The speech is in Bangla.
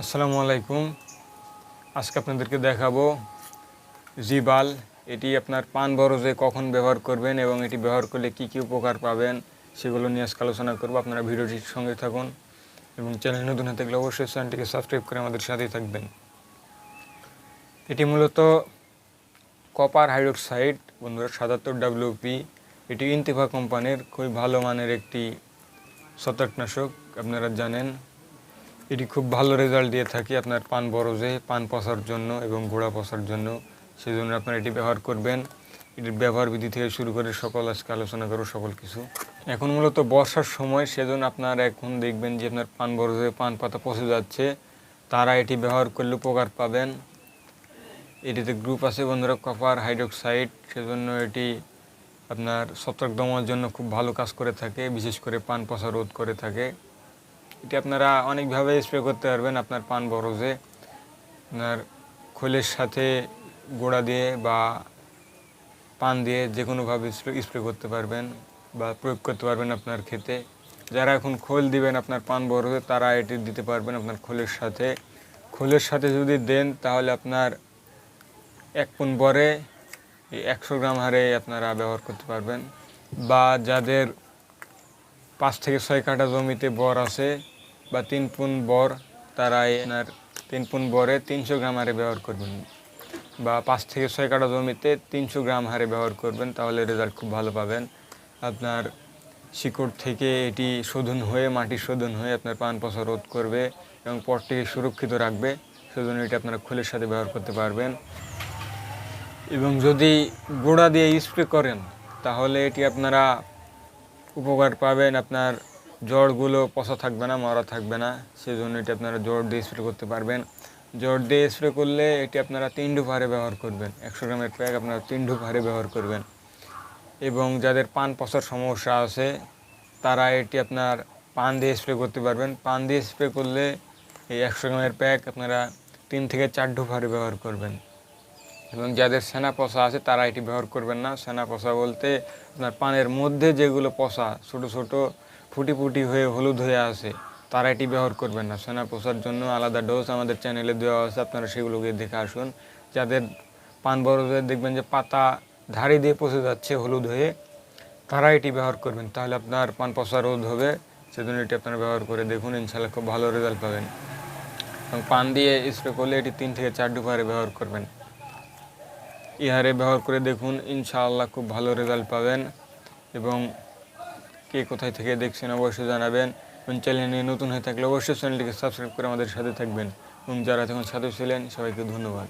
আসসালামু আলাইকুম। আজকে আপনাদেরকে দেখাবো জিবাল। এটি আপনার পান বরজে কখন ব্যবহার করবেন এবং এটি ব্যবহার করলে কি কি উপকার পাবেন সেগুলো নিয়ে আজকে আলোচনা করব। আপনারা ভিডিওটির সঙ্গে থাকুন এবং চ্যানেল নতুন হয়ে থাকলে অবশ্যই চ্যানেলটিকে সাবস্ক্রাইব করে আমাদের সাথেই থাকবেন। এটি মূলত কপার হাইড্রোক্সাইড, বন্ধুরা সাতাত্তর ডাব্লিউপি এটি ইন্তিফা কোম্পানির খুবই ভালো মানের একটি ছত্রাকনাশক, আপনারা জানেন। এটি খুব ভালো রেজাল্ট দিয়ে থাকে আপনার পান বরজে, পান পচার জন্য এবং গোড়া পচার জন্য। সেই জন্য আপনারা এটি ব্যবহার করবেন। এটির ব্যবহার বিধি থেকে শুরু করে সকল আজকে আলোচনা করো সকল কিছু। এখন মূলত বর্ষার সময়, সেজন্য আপনারা এখন দেখবেন যে আপনার পান বরজে, পান পাতা পচে যাচ্ছে। তারা এটি ব্যবহার করলে উপকার পাবেন। এটিতে গ্রুপ আছে বন্ধুরা কপার হাইড্রোক্সাইড সেজন্য এটি আপনার ছত্রাক দমার জন্য খুব ভালো কাজ করে থাকে, বিশেষ করে পান পচা রোধ করে থাকে। এটি আপনারা অনেকভাবে স্প্রে করতে পারবেন আপনার পান বরজে। আপনার খোলের সাথে গোড়া দিয়ে বা পান দিয়ে যে কোনোভাবে স্প্রে করতে পারবেন বা প্রয়োগ করতে পারবেন আপনার ক্ষেতে যারা এখন খোল দিবেন আপনার পান বরজে, তারা এটি দিতে পারবেন আপনার খোলের সাথে। খোলের সাথে যদি দেন, তাহলে আপনার এক পুন বরে একশো গ্রাম হারে আপনারা ব্যবহার করতে পারবেন। বা যাদের পাঁচ থেকে ছয় কাঠা জমিতে বর আছে বা তিন পুন বর তারা এনার তিন পুন বরে তিনশো গ্রাম হারে ব্যবহার করবেন বা পাঁচ থেকে ছয় কাঠা জমিতে তিনশো গ্রাম হারে ব্যবহার করবেন, তাহলে রেজাল্ট খুব ভালো পাবেন। আপনার শিকড় থেকে এটি শোধন হয়ে, মাটি শোধন হয়ে আপনার পান পচা রোধ করবে এবং পটটিকে সুরক্ষিত রাখবে, সেজন্য এটি আপনারা খোলের সাথে ব্যবহার করতে পারবেন। এবং যদি গোড়া দিয়ে স্প্রে করেন, তাহলে এটি আপনারা উপকার পাবেন আপনার জড়গুলো পচা থাকবে না, মরা থাকবে না সেই জন্য এটি আপনারা জড় দিয়ে স্প্রে করতে পারবেন। জড় দিয়ে স্প্রে করলে এটি আপনারা তিন ডুব হারে ব্যবহার করবেন। একশো গ্রামের প্যাক আপনারা তিন ডুব হারে ব্যবহার করবেন। এবং যাদের পান পচার সমস্যা আছে, তারা এটি আপনার পান দিয়ে স্প্রে করতে পারবেন। পান দিয়ে স্প্রে করলে এই একশো গ্রামের প্যাক আপনারা তিন থেকে চার ডুব হারে ব্যবহার করবেন। এবং যাদের সেনা পচা আছে, তারা এটি ব্যবহার করবেন না। সেনা পচা বলতে আপনার পানের মধ্যে যেগুলো পচা, ছোট ছোট ফুটি ফুটি হয়ে হলুদ হয়ে আসে তারা এটি ব্যবহার করবেন না। সোনা পচার জন্য আলাদা ডোজ আমাদের চ্যানেলে দেওয়া আছে। আপনারা সেগুলোকে দেখে আসুন। যাদের পান বড়দের দেখবেন যে পাতা ধারে দিয়ে পচে যাচ্ছে হলুদ হয়ে, তারা এটি ব্যবহার করবেন। তাহলে আপনার পান পচা রোধ হবে। সেজন্য এটি আপনারা ব্যবহার করে দেখুন। ইনশাল্লাহ খুব ভালো রেজাল্ট পাবেন। এবং পান দিয়ে স্প্রে করলে এটি তিন থেকে চার ডুবারে ব্যবহার করবেন। ইহারে ব্যবহার করে দেখুন। ইনশাআল্লাহ খুব ভালো রেজাল্ট পাবেন। এবং কে কোথায় থেকে দেখছেন অবশ্যই জানাবেন। এবং চ্যানেল নতুন হয়ে থাকলে অবশ্যই চ্যানেলটিকে সাবস্ক্রাইব করে আমাদের সাথে থাকবেন। এবং যারা তখন সাথে ছিলেন, সবাইকে ধন্যবাদ।